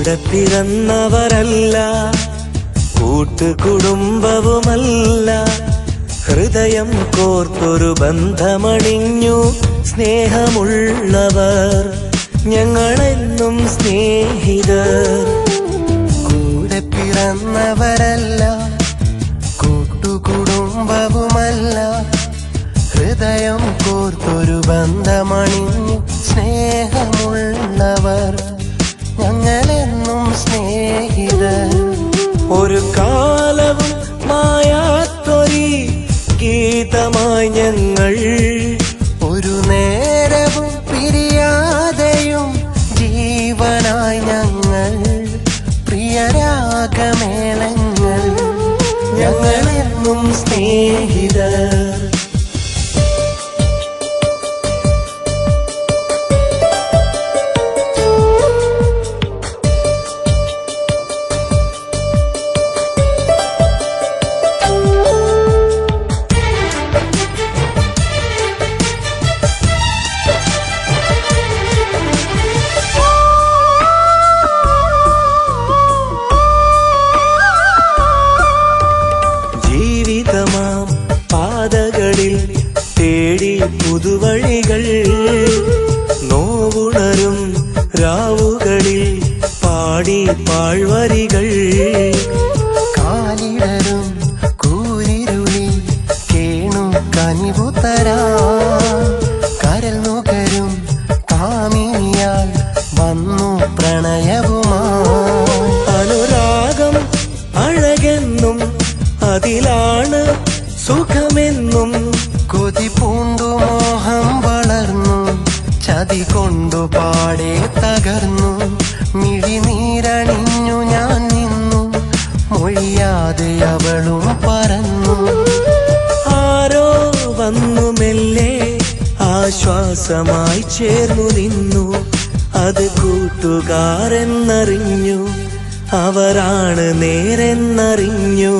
കൂടെ പിറന്നവരല്ല കൂട്ടുകുടുംബവുമല്ല. ഹൃദയം കോർത്തൊരു ബന്ധമണിഞ്ഞു സ്നേഹമുള്ളവർ ഞങ്ങളെന്നും സ്നേഹിതർ. കൂടെ പിറന്നവരല്ല കൂട്ടുകുടുംബവുമല്ല. ഹൃദയം കോർത്തൊരു ബന്ധമണിഞ്ഞു സ്നേഹമുള്ളവർ. ഒരു കാലവും മായാത്തൊരി ഗീതമായി ഞങ്ങൾ. ഒരു നേരവും പിരിയാതെയും ജീവനായി ഞങ്ങൾ. പ്രിയരാഗമേളങ്ങൾ ഞങ്ങളെന്നും സ്നേഹിതർ. പാഴ്വരികൾ. കാലിടരും കൂരിരുളി കേണു കനിവുതരാ കരൽ നുകരും കാമിനിയാൽ വന്നു പ്രണയവുമാ. അനുരാഗം അഴകെന്നും അതിലാണ് സുഖമെന്നും കൊതി പൂണ്ടു മോഹം വളർന്നു ചതി കൊണ്ടു പാടെ തകർന്നു മിഴിനീരണിഞ്ഞു ആശ്വാസമായി ചേർന്നു നിന്നു. അത് കൂട്ടുകാരെന്നറിഞ്ഞു. അവരാണ് നേരെന്നറിഞ്ഞു.